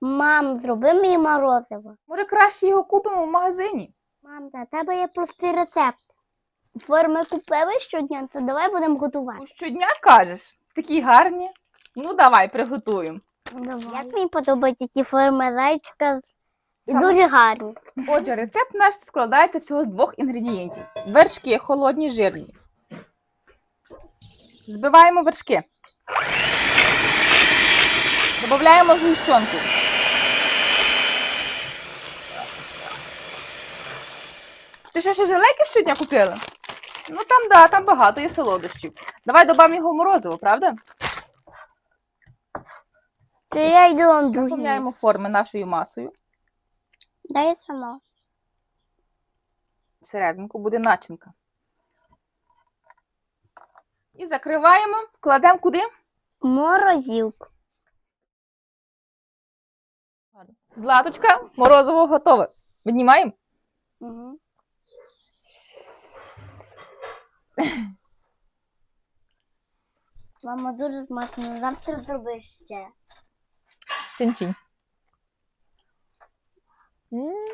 Мам, зроби мені морозиво. Може, краще його купимо в магазині? Мам, та тебе є простий рецепт. Форми купили щодня, то давай будемо готувати. Ну, Щодня кажеш, такі гарні. Ну, давай, приготуємо. Як мені подобаються ці форми зайчика. І Саме. дуже гарні. Отже, рецепт наш складається всього з двох інгредієнтів: вершки холодні, жирні. Збиваємо вершки. Додаємо згущенку. Ти що ще жилейки щодня купила? Ну там да, там багато є солодощів. Давай додамо його в морозиво, правда? То я йду вам другий. Наповняємо форми нашою масою. Дай сама. Всерединку буде начинка. І закриваємо, кладемо куди? Морозівку. Златочка, морозиво готове. Віднімаємо. Угу. Мама дуже смачно. Завтра зробиш ще. Цінь-цінь. М,